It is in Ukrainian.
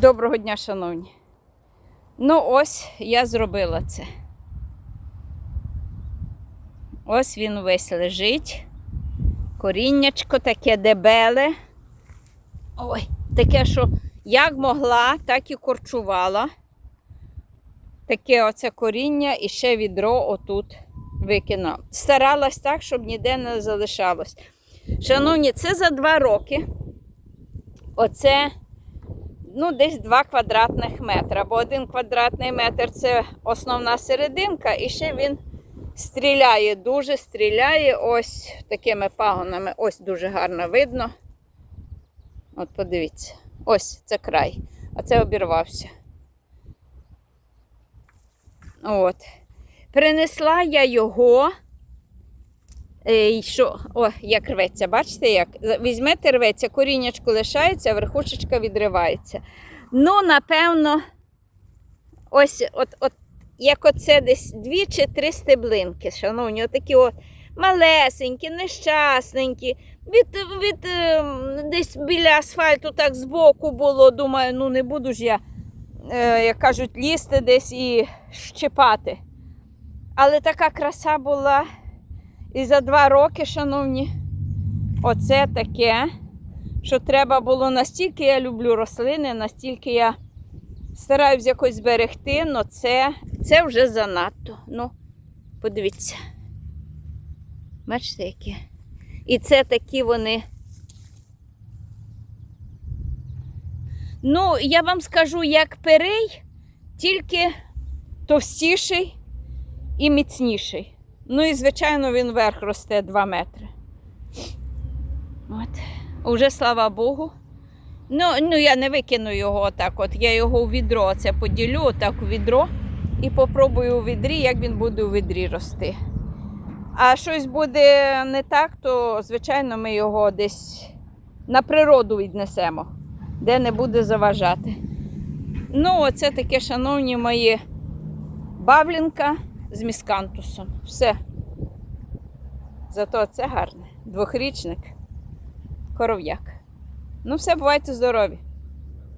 Доброго дня, шановні. Ну, ось я зробила це. Ось він весь лежить. Коріннячко таке дебеле. Ой, таке, що як могла, так і корчувала. Таке оце коріння і ще відро отут викинула. Старалась так, щоб ніде не залишалось. Шановні, це за два роки. Оце ну, десь 2 квадратних метра. Бо один квадратний метр це основна серединка, і ще він стріляє, дуже стріляє ось такими пагонами. Ось дуже гарно видно. От подивіться. Ось це край. А це обірвався. От. Принесла я його. Е, і що? О, як рветься, бачите як? Візьмете рветься, коріннячко лишається, а верхушечка відривається. Ну, напевно, ось от, от, як оце десь дві чи три стеблинки, шановні, отакі от малесенькі, нещасненькі. Від, від, е, десь біля асфальту так збоку було. Думаю, ну не буду ж я, е, як кажуть, лізти десь і щепати. Але така краса була. І за два роки, шановні, оце таке, що треба було настільки я люблю рослини, настільки я стараюсь якось зберегти, але це, це вже занадто. Ну, подивіться. Бачите, які? І це такі вони. Ну, я вам скажу, як перей, тільки товстіший і міцніший. Ну і, звичайно, він вверх росте 2 метри. От. Уже слава Богу. Ну, ну я не викину його отак. От я його у відро це поділю, отак у відро і попробую у відрі, як він буде у відрі рости. А щось буде не так, то, звичайно, ми його десь на природу віднесемо, де не буде заважати. Ну, оце таке, шановні мої, бавлінка з міскантусом. Все. Зато це гарне. Двохрічник, коров'як. Ну, все, бувайте здорові!